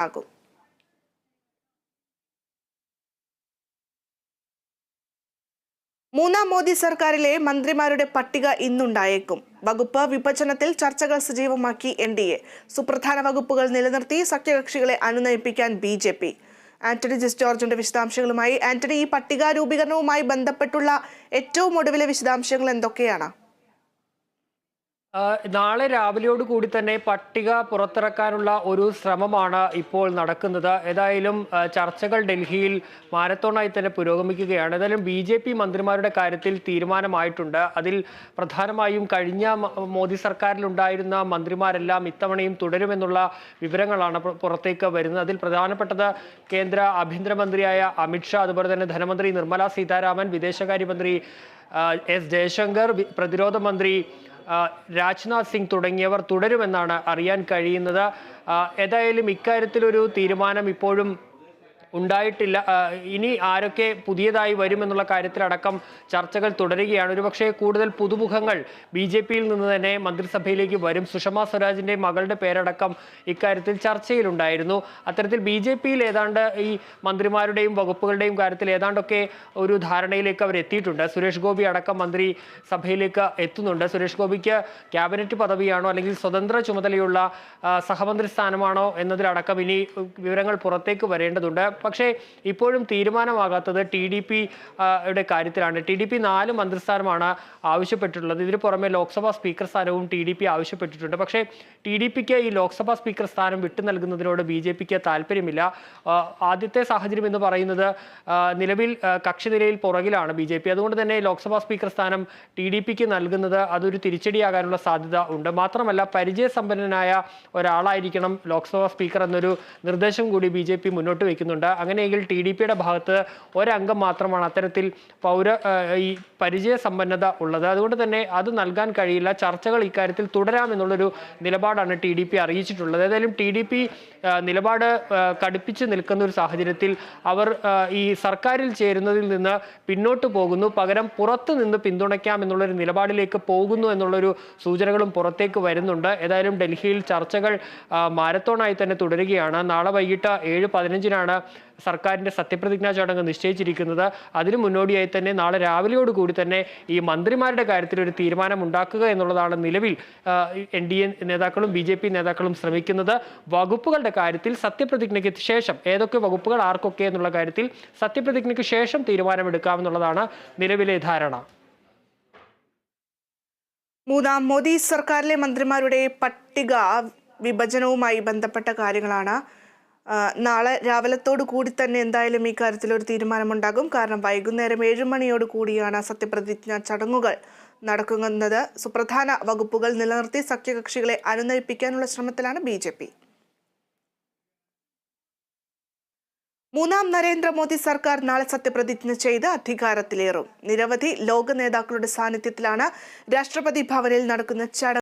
ആകും. മൂന്നാം മോദി സർക്കാരിലെ മന്ത്രിമാരുടെ പട്ടിക ഇന്നുണ്ടായേക്കും. വകുപ്പ് വിഭജനത്തിൽ ചർച്ചകൾ സജീവമാക്കി എൻ ഡി എ. സുപ്രധാന വകുപ്പുകൾ നിലനിർത്തി സഖ്യകക്ഷികളെ അനുനയിപ്പിക്കാൻ B J P. Antony Jis ജോർജിന്റെ വിശദാംശങ്ങളുമായി ആന്റണി ഈ പട്ടിക രൂപീകരണവുമായി ബന്ധപ്പെട്ടുള്ള ഏറ്റവും ഒടുവിലെ വിശദാംശങ്ങൾ എന്തൊക്കെയാണ്? നാളെ രാവിലെയോട് കൂടി തന്നെ പട്ടിക പുറത്തിറക്കാനുള്ള ഒരു ശ്രമമാണ് ഇപ്പോൾ നടക്കുന്നത്. ഏതായാലും ചർച്ചകൾ ഡൽഹിയിൽ മാരത്തോണായി തന്നെ പുരോഗമിക്കുകയാണ്. ഏതായാലും ബി ജെ പി മന്ത്രിമാരുടെ കാര്യത്തിൽ തീരുമാനമായിട്ടുണ്ട്. അതിൽ പ്രധാനമായും കഴിഞ്ഞ മോദി സർക്കാരിലുണ്ടായിരുന്ന മന്ത്രിമാരെല്ലാം ഇത്തവണയും തുടരുമെന്നുള്ള വിവരങ്ങളാണ് പുറത്തേക്ക് വരുന്നത്. അതിൽ പ്രധാനപ്പെട്ടത് കേന്ദ്ര ആഭ്യന്തരമന്ത്രിയായ അമിത്ഷാ അതുപോലെ തന്നെ ധനമന്ത്രി നിർമ്മല സീതാരാമൻ വിദേശകാര്യമന്ത്രി എസ് ജയശങ്കർ പ്രതിരോധ മന്ത്രി രാജ്നാഥ് സിംഗ് തുടങ്ങിയവർ തുടരുമെന്നാണ് അറിയാൻ കഴിയുന്നത്. ഏതായാലും ഇക്കാര്യത്തിലൊരു തീരുമാനം ഇപ്പോഴും ഉണ്ടായിട്ടില്ല. ഇനി ആരൊക്കെ പുതിയതായി വരുമെന്നുള്ള കാര്യത്തിലടക്കം ചർച്ചകൾ തുടരുകയാണ്. ഒരുപക്ഷെ കൂടുതൽ പുതുമുഖങ്ങൾ ബി ജെ പിയിൽ നിന്ന് തന്നെ മന്ത്രിസഭയിലേക്ക് വരും. സുഷമ സ്വരാജിന്റെ മകളുടെ പേരടക്കം ഇക്കാര്യത്തിൽ ചർച്ചയിലുണ്ടായിരുന്നു. അത്തരത്തിൽ ബി ജെ പിയിൽ ഏതാണ്ട് ഈ മന്ത്രിമാരുടെയും വകുപ്പുകളുടെയും കാര്യത്തിൽ ഏതാണ്ടൊക്കെ ഒരു ധാരണയിലേക്ക് അവർ എത്തിയിട്ടുണ്ട്. സുരേഷ് ഗോപി അടക്കം മന്ത്രി സഭയിലേക്ക് എത്തുന്നുണ്ട്. സുരേഷ് ഗോപിക്ക് ക്യാബിനറ്റ് പദവിയാണോ അല്ലെങ്കിൽ സ്വതന്ത്ര ചുമതലയുള്ള സഹമന്ത്രി സ്ഥാനമാണോ എന്നതിലടക്കം ഇനി വിവരങ്ങൾ പുറത്തേക്ക് വരേണ്ടതുണ്ട്. പക്ഷേ ഇപ്പോഴും തീരുമാനമാകാത്തത് ടി ഡി പി യുടെ കാര്യത്തിലാണ്. ടി ഡി പി നാല് മന്ത്രിസ്ഥാനമാണ് ആവശ്യപ്പെട്ടിട്ടുള്ളത്. ഇതിന് പുറമെ ലോക്സഭാ സ്പീക്കർ സ്ഥാനവും ടി ഡി പി ആവശ്യപ്പെട്ടിട്ടുണ്ട്. പക്ഷേ ടി ഡി പിക്ക് ഈ ലോക്സഭാ സ്പീക്കർ സ്ഥാനം വിട്ടു നൽകുന്നതിനോട് ബി ജെ പിക്ക് താല്പര്യമില്ല. ആദ്യത്തെ സാഹചര്യം എന്ന് പറയുന്നത് നിലവിൽ കക്ഷി കക്ഷിനിലയിൽ പുറകിലാണ് ബി ജെ പി. അതുകൊണ്ട് തന്നെ ലോക്സഭാ സ്പീക്കർ സ്ഥാനം ടി ഡി പിക്ക് നൽകുന്നത് അതൊരു തിരിച്ചടിയാകാനുള്ള സാധ്യത ഉണ്ട്. മാത്രമല്ല പരിചയസമ്പന്നനായ ഒരാളായിരിക്കണം ലോക്സഭാ സ്പീക്കർ എന്നൊരു നിർദ്ദേശം കൂടി ബി ജെ പി മുന്നോട്ട് വെക്കുന്നുണ്ട് അങ്ങനെയെങ്കിൽ ടി ഡി പിയുടെ ഭാഗത്ത് ഒരംഗം മാത്രമാണ് അത്തരത്തിൽ പൗര ഈ പരിചയ സമ്പന്നത ഉള്ളത്. അതുകൊണ്ട് തന്നെ അത് നൽകാൻ കഴിയില്ല. ചർച്ചകൾ ഇക്കാര്യത്തിൽ തുടരാമെന്നുള്ളൊരു നിലപാടാണ് ടി ഡി പി അറിയിച്ചിട്ടുള്ളത്. ഏതായാലും ടി ഡി പി നിലപാട് കടുപ്പിച്ച് നിൽക്കുന്ന ഒരു സാഹചര്യത്തിൽ അവർ ഈ സർക്കാരിൽ ചേരുന്നതിൽ നിന്ന് പിന്നോട്ട് പോകുന്നു. പകരം പുറത്ത് നിന്ന് പിന്തുണയ്ക്കാം എന്നുള്ളൊരു നിലപാടിലേക്ക് പോകുന്നു എന്നുള്ളൊരു സൂചനകളും പുറത്തേക്ക് വരുന്നുണ്ട്. ഏതായാലും ഡൽഹിയിൽ ചർച്ചകൾ മാരത്തോണായി തന്നെ തുടരുകയാണ്. നാളെ വൈകിട്ട് ഏഴ് പതിനഞ്ചിനാണ് സർക്കാരിന്റെ സത്യപ്രതിജ്ഞാ ചടങ്ങ് നിശ്ചയിച്ചിരിക്കുന്നത്. അതിന് മുന്നോടിയായി തന്നെ നാളെ രാവിലെയോട് കൂടി തന്നെ ഈ മന്ത്രിമാരുടെ കാര്യത്തിൽ ഒരു തീരുമാനം ഉണ്ടാക്കുക എന്നുള്ളതാണ് നിലവിൽ എൻ ഡി എ നേതാക്കളും ബി ജെ പി നേതാക്കളും ശ്രമിക്കുന്നത്. വകുപ്പുകളുടെ കാര്യത്തിൽ സത്യപ്രതിജ്ഞയ്ക്ക് ശേഷം ഏതൊക്കെ വകുപ്പുകൾ ആർക്കൊക്കെ എന്നുള്ള കാര്യത്തിൽ സത്യപ്രതിജ്ഞയ്ക്ക് ശേഷം തീരുമാനമെടുക്കാമെന്നുള്ളതാണ് നിലവിലെ ധാരണ. മൂന്നാം മോദി സർക്കാരിലെ മന്ത്രിമാരുടെ പട്ടിക വിഭജനവുമായി ബന്ധപ്പെട്ട കാര്യങ്ങളാണ് നാളെ രാവിലത്തോടു കൂടി തന്നെ എന്തായാലും ഈ കാര്യത്തിൽ ഒരു തീരുമാനമുണ്ടാകും. കാരണം വൈകുന്നേരം ഏഴ് മണിയോട് കൂടിയാണ് സത്യപ്രതിജ്ഞ ചടങ്ങുകൾ നടക്കുന്നത്. സുപ്രധാന വകുപ്പുകൾ നിലനിർത്തി സഖ്യകക്ഷികളെ അനുനയിപ്പിക്കാനുള്ള ശ്രമത്തിലാണ് ബി ജെ പി. മൂന്നാം നരേന്ദ്രമോദി സർക്കാർ നാളെ സത്യപ്രതിജ്ഞ ചെയ്ത് അധികാരത്തിലേറും. നിരവധി ലോക നേതാക്കളുടെ സാന്നിധ്യത്തിലാണ് രാഷ്ട്രപതി ഭവനിൽ നടക്കുന്ന ചടങ്ങ്